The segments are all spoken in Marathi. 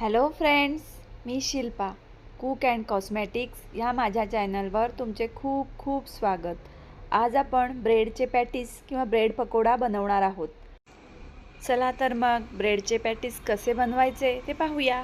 हॅलो फ्रेंड्स मी शिल्पा. कुक अँड कॉस्मॅटिक्स या माझ्या चॅनलवर तुमचे खूप खूप स्वागत. आज आपण ब्रेडचे पॅटीस किंवा ब्रेड पकोडा बनवणार आहोत. चला तर मग ब्रेडचे पॅटीस कसे बनवायचे ते पाहूया.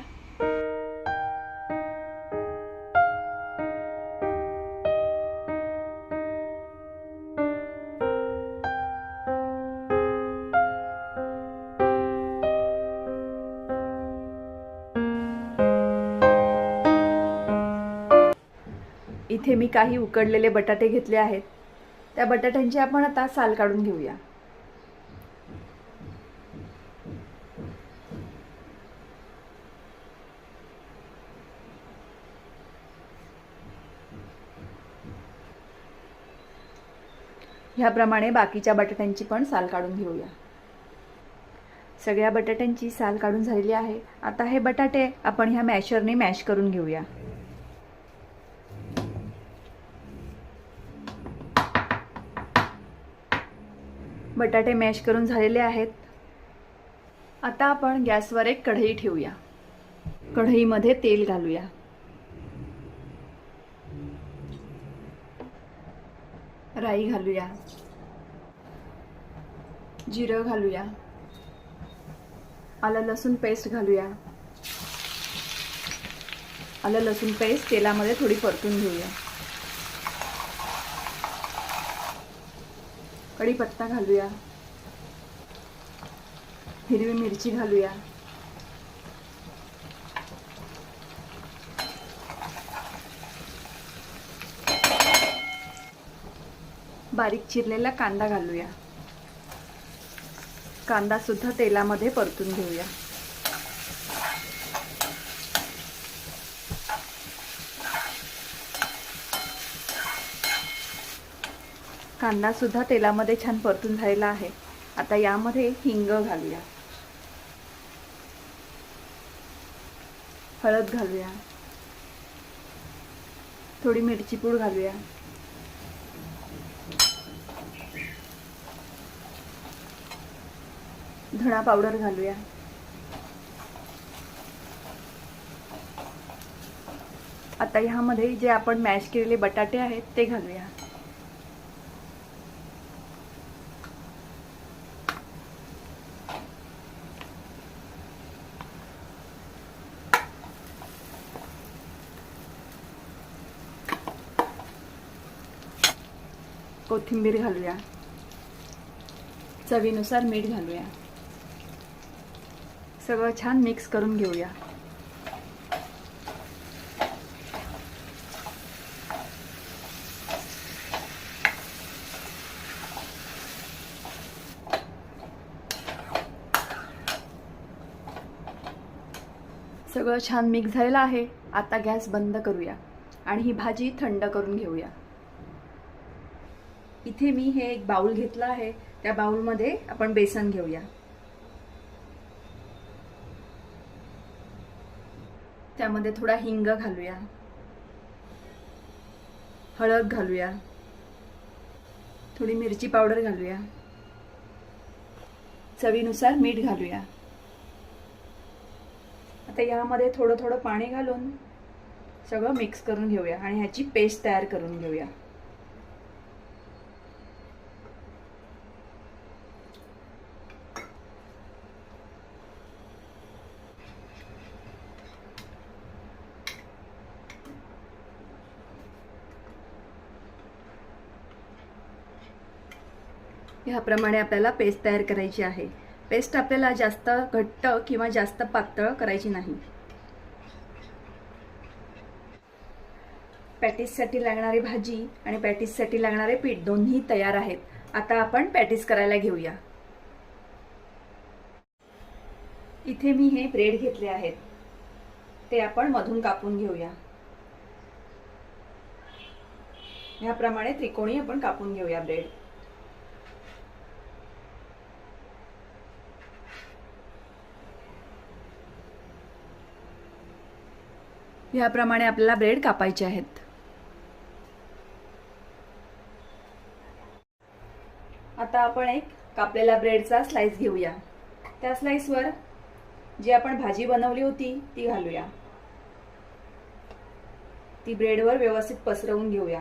इथे मी काही उकडलेले बटाटे घेतले आहेत. त्या बटाट्यांची आपण आता साल काढून घेऊया. ह्याप्रमाणे बाकीच्या बटाट्यांची पण साल काढून घेऊया. सगळ्या बटाट्यांची साल काढून झालेली आहे. आता हे बटाटे आपण ह्या मॅशरने मॅश करून घेऊया. बटाटे मॅश करून झालेले आहेत. आता आपण गॅसवर एक कढई ठेवूया. कढईमध्ये तेल घालूया. राई घालूया. जिरं घालूया. आलं लसूण पेस्ट घालूया. आलं लसूण पेस्ट तेलामध्ये थोडी परतून घेऊया. कढीपत्ता घालूया. हिरवी मिरची घालूया. बारीक चिरलेला कांदा घालूया. कांदा सुद्धा तेलामध्ये परतून घेऊया. कांदा सुद्धा तेलामध्ये छान परतून झालेला आहे. आता यामध्ये हिंग घालूया. हळद घालूया. थोडी मिरची पूड घालूया. धणा पावडर घालूया. आता ह्यामध्ये जे आपण मॅश केलेले बटाटे आहेत ते घालूया. कोथिंबीर घालूया. चवीनुसार मीठ घालूया. सगळं छान मिक्स करून घेऊया. सगळं छान मिक्स झालेलं आहे. आता गॅस बंद करूया. आणि ही भाजी थंड करून घेऊया. इथे मी हे एक बाउल घेतला आहे. त्या बाउलमध्ये आपण बेसन घेऊया. त्यामध्ये थोडा हिंग घालूया. हळद घालूया. थोडी मिरची पावडर घालूया. चवीनुसार मीठ घालूया. आता यामध्ये थोडं थोडं पाणी घालून सगळं मिक्स करून घेऊया आणि ह्याची पेस्ट तयार करून घेऊया. ह्याप्रमाणे आपल्याला पेस्ट तयार करायची आहे. पेस्ट आपल्याला जास्त घट्ट किंवा जास्त पातळ करायची नाही. पॅटीससाठी लागणारी भाजी आणि पॅटीससाठी लागणारे पीठ दोन्ही तयार आहेत. आता आपण पॅटीस करायला घेऊया. इथे मी हे ब्रेड घेतले आहेत. ते आपण मधून कापून घेऊया. ह्याप्रमाणे त्रिकोणी आपण कापून घेऊया ब्रेड ह्याप्रमाणे आपल्याला ब्रेड कापायचे आहेत. आता आपण एक कापलेला ब्रेडचा स्लाइस घेऊया. त्या स्लाइसवर जी आपण भाजी बनवली होती ती घालूया. ती ब्रेडवर व्यवस्थित पसरवून घेऊया.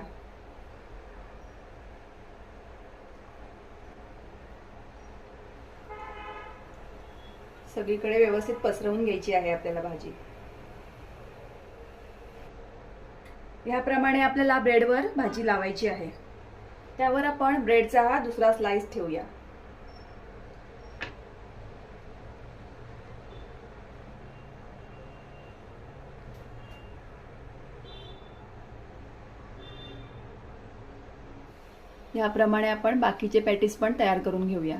सगळीकडे व्यवस्थित पसरवून घ्यायची आहे आपल्याला भाजी. ह्याप्रमाणे आपल्याला ब्रेडवर भाजी लावायची आहे. त्यावर आपण ब्रेडचा हा दुसरा स्लाइस ठेवूया. याप्रमाणे आपण बाकीचे पॅटीस पण तयार करून घेऊया.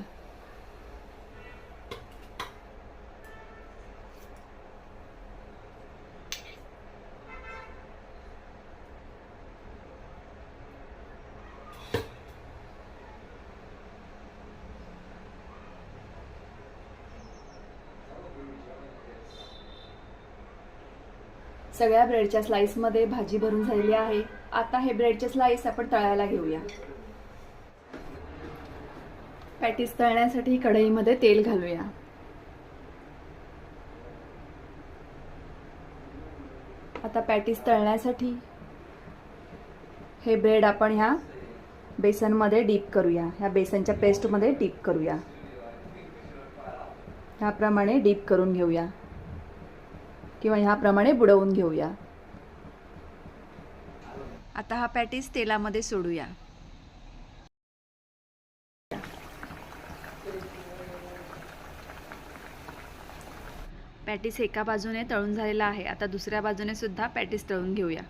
सगळ्या ब्रेडच्या स्लाईसमध्ये भाजी भरून झालेली आहे. आता हे ब्रेडचे स्लाईस आपण तळायला घेऊया. पॅटीस तळण्यासाठी कढईमध्ये तेल घालूया. आता पॅटीस तळण्यासाठी हे ब्रेड आपण ह्या बेसनमध्ये डीप करूया. ह्या बेसनच्या पेस्टमध्ये डीप करूया. ह्याप्रमाणे डीप करून घेऊया. किंवा ह्याप्रमाणे बुडवून घेऊया. आता हा पॅटीस तेलामध्ये सोडूया. पॅटीस एका बाजूने तळून झालेला आहे. आता दुसऱ्या बाजूने सुद्धा पॅटीस तळून घेऊया.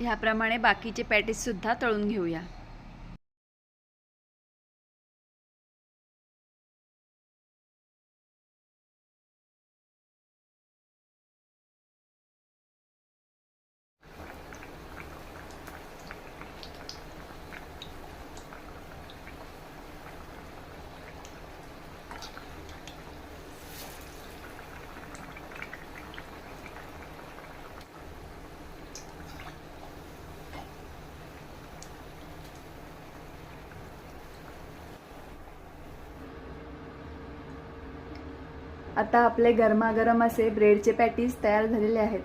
ह्याप्रमाणे बाकीचे पॅटीस सुद्धा तळून घेऊया. आता आपले गरमागरम असे ब्रेडचे पॅटीज तयार झालेले आहेत.